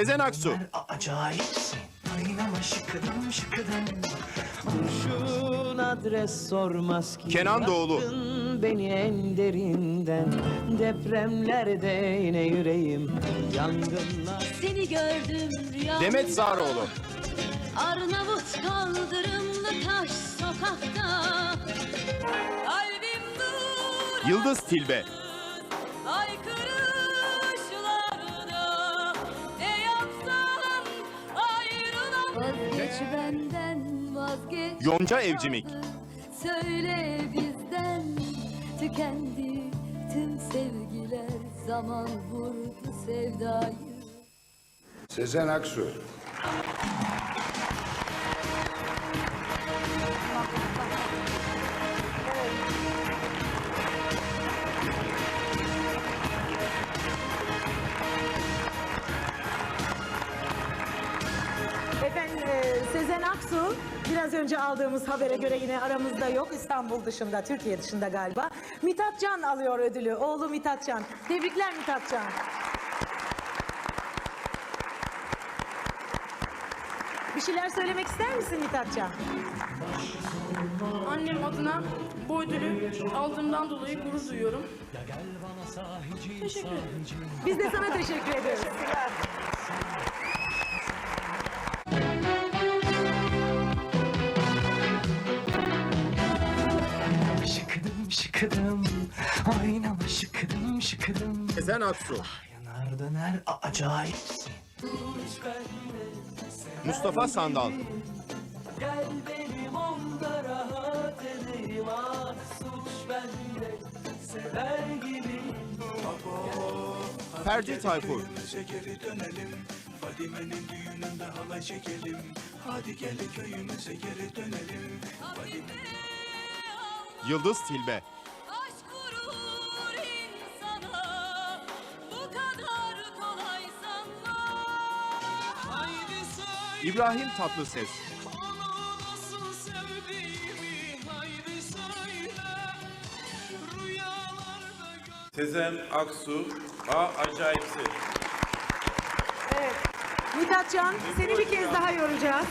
Sezen Aksu. a- acayipsin. Oynama şıkıdım şıkıdım. Kurşun adres sormaz ki. Kenan Doğulu. Yaktın Beni en derinden. Depremlerde yine yüreğim. Yangınlar. Seni gördüm rüyamda Demet Zağroğlu. Arnavut kaldırımlı taş sokakta Kalbim dur Yıldız Tilbe. Aykırışlarda vazgeç Yonca Evcimik. Söyle bizden tükendi tüm sevgiler Zaman vurdu sevdayı Sezen Aksu. Efendim e, Sezen Aksu biraz önce aldığımız habere göre yine aramızda yok. İstanbul dışında, Türkiye dışında galiba. Mithat Can alıyor ödülü. Oğlu Mithat Can. Tebrikler Mithat Can. Bir şeyler söylemek ister misin Mithat Can? Annem adına bu ödülü aldığımdan dolayı gurur duyuyorum. Teşekkür ederim. Biz de sana teşekkür ediyoruz. Şıkıdım. Oynama şıkıdım şıkıdım. Sezen Aksu. Yanar döner acayipsin. Mustafa Sandal. Gel benim onda rahat edeyim ah suç bende sever gibi Ferdi Tayfur. geri dönelim Fadime'nin düğününde halay çekelim Hadi gel köyümüze geri dönelim Yıldız Tilbe. İbrahim Tatlıses. Sezen Aksu, A acayipsin. Evet. Mithat Can seni bir kez daha yoracağız.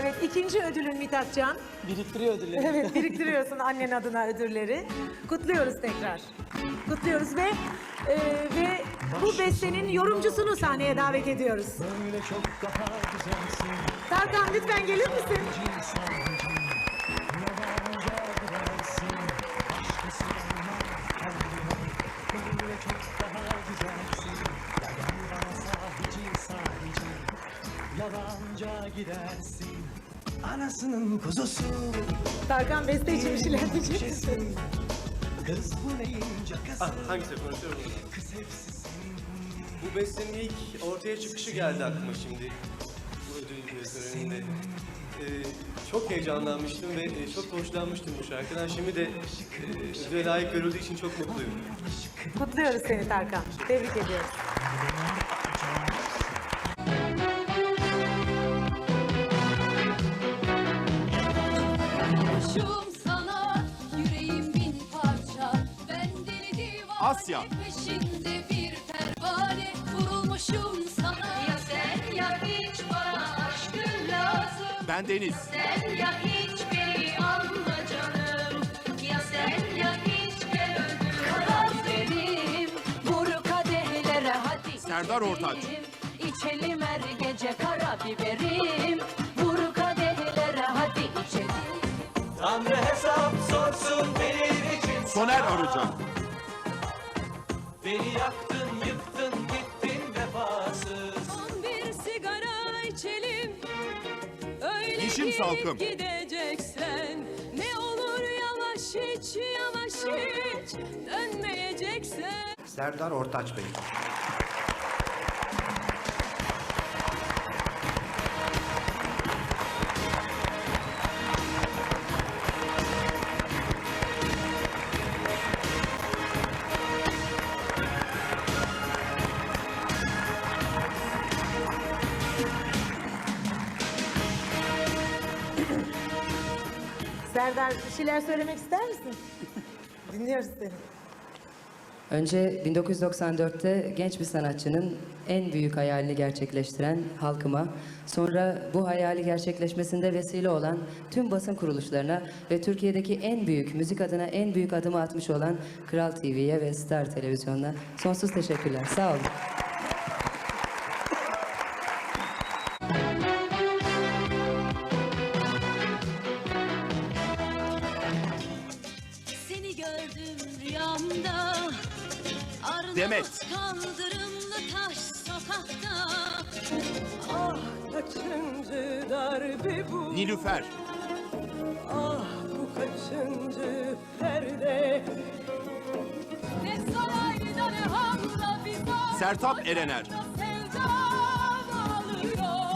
Evet ikinci ödülün Mithat Can. biriktiriyor ödülleri. Evet biriktiriyorsun annen adına ödülleri. Kutluyoruz tekrar. Kutluyoruz ve e, ve bu bestenin yorumcusunu sahneye davet ediyoruz. Tarkan lütfen gelir misin? Yalanca gidersin Anasının kuzusu Tarkan beste için bir şeyler diyecek? Kız bu neyin cakası Hangisi konuşuyorum? Kız hepsi senin Bu bestenin ilk ortaya çıkışı geldi aklıma şimdi. Bu ödül töreninde. Ee, çok heyecanlanmıştım ve e, çok hoşlanmıştım bu şarkıdan. Şimdi de e, ödüle layık görüldüğü için çok mutluyum. Kutluyoruz seni Tarkan. Tebrik ediyoruz. Asya. peşinde bir pervane Vurulmuşum sana Ya sen ya hiç bana aşkın lazım Ben Deniz. Sen ya hiç beni anla canım Ya sen ya hiç gel öldür Karar benim Vur kadehlere hadi Serdar Ortaç. içelim. İçelim her gece kara biberim Vur kadehlere hadi içelim Tanrı hesap sorsun benim için Soner Arıcan. Beni yaktın yıktın gittin vefasız Son bir sigara içelim Öyle Yeşim Salkım. gideceksen Ne olur yavaş hiç yavaş hiç Dönmeyeceksen Serdar Ortaç Bey. Serdar bir şeyler söylemek ister misin? Dinliyoruz seni. Önce 1994'te genç bir sanatçının en büyük hayalini gerçekleştiren halkıma, sonra bu hayali gerçekleşmesinde vesile olan tüm basın kuruluşlarına ve Türkiye'deki en büyük, müzik adına en büyük adımı atmış olan Kral TV'ye ve Star Televizyonu'na sonsuz teşekkürler. Sağ olun. Demet. kaldırımlı taş sokakta. Ah kaçıncı darbe bu? Nilüfer. Ah bu kaçıncı perde? Ne sarayda ne hamda bir bağ Sertab Erener. Sevdam alıyor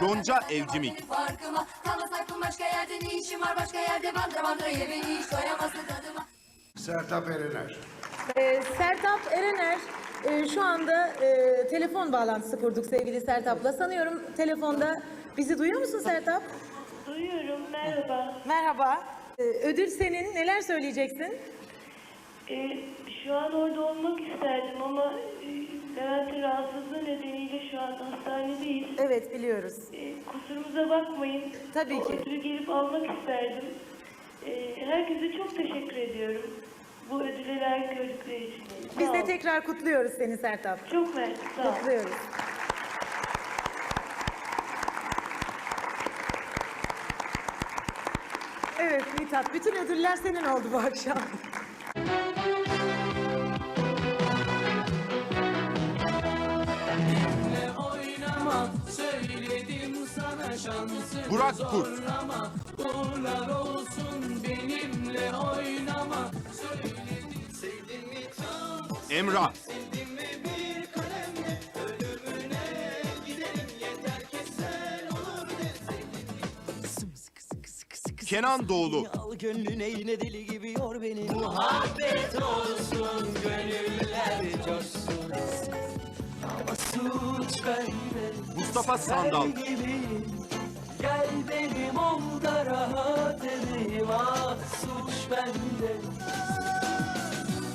Gonca Evcimik. Farkıma Kalmaz aklım başka yerde ne işim var başka yerde Bandıra bandıra yemeği hiç doyamazsın tadıma Sertap Erener. Ee, Sertap Erener e, şu anda e, telefon bağlantısı kurduk sevgili Sertap'la. Sanıyorum telefonda bizi duyuyor musun Sertap? Duyuyorum merhaba Merhaba. Ee, ödül senin. Neler söyleyeceksin? Ee, Şu an orada olmak isterdim ama e, rahatsızlığı nedeniyle şu an hastanedeyiz. Evet biliyoruz. Ee, Kusurumuza bakmayın. Tabii ki. ödülü gelip almak isterdim. Ee, Herkese çok teşekkür ediyorum. Bu ödüle layık gördükleri için. Biz Sağ de ol. tekrar kutluyoruz seni Sertap. Çok mersi. Sağ ol. Kutluyoruz. Evet Mithat, bütün ödüller senin oldu bu akşam. Burak Kurt. zorlama Uğurlar olsun benimle oynama Söyledim sevdim mi tam Emrah. sevdim mi bir kalemle Ölümüne giderim yeter ki sen olur de Sımsıkı sıkı sıkı sıkı Kenan Doğulu. Al gönlüne yine deli gibi yor beni Muhabbet olsun gönüller coşsun Ama suç bende Mustafa Sandal. Sen gibi Gel benim olda rahat edeyim Ah suç bende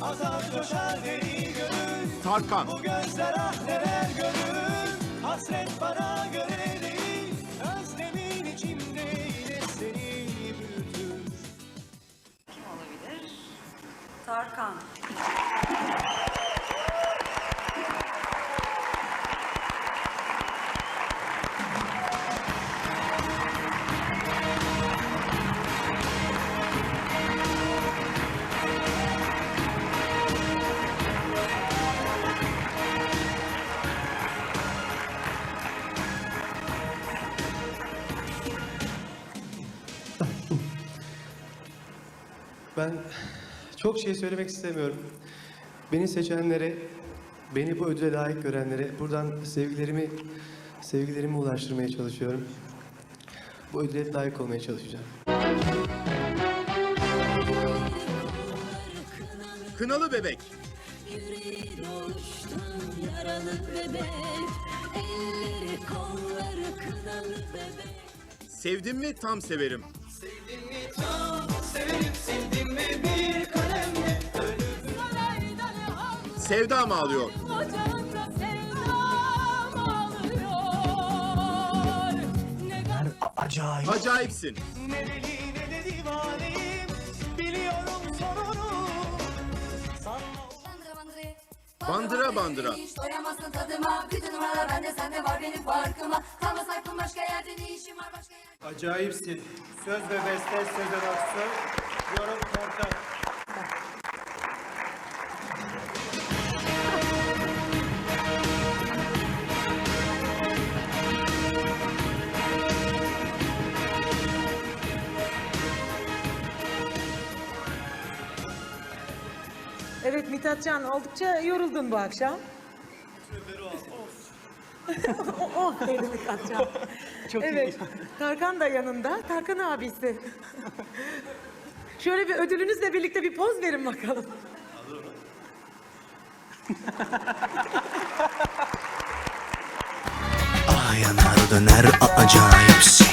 Azap coşar deli gönül Tarkan. Bu gözler ah neler görür Hasret bana göre değil Özlemin içimde yine seni büyütür Kim olabilir? Tarkan Ben çok şey söylemek istemiyorum. Beni seçenlere, beni bu ödüle layık görenlere buradan sevgilerimi sevgilerimi ulaştırmaya çalışıyorum. Bu ödüle layık olmaya çalışacağım. Kınalı Bebek. Yüreği doğuştan yaralı bebek Elleri kolları kınalı bebek Sevdim mi tam severim. Severim sevdim mi ağlıyor? sevdam gam Acayip Acayipsin. Ne deli ne de divaneyim Biliyorum sonunu Bandıra bandıra Bandıra bandıra. Hiç doyamazsın tadıma Bütün numaralar bende sende var benim farkıma Kalmaz aklım başka yerde ne işim var başka yerde Acayipsin. Söz ve beste Sezen Aksu. Yorum Tarkan. Mithatcan oldukça yoruldun bu akşam. oh dedi Mithatcan. Çok evet. Tarkan da yanında. Tarkan abisi. Şöyle bir ödülünüzle birlikte bir poz verin bakalım. Ayanar döner acayipsin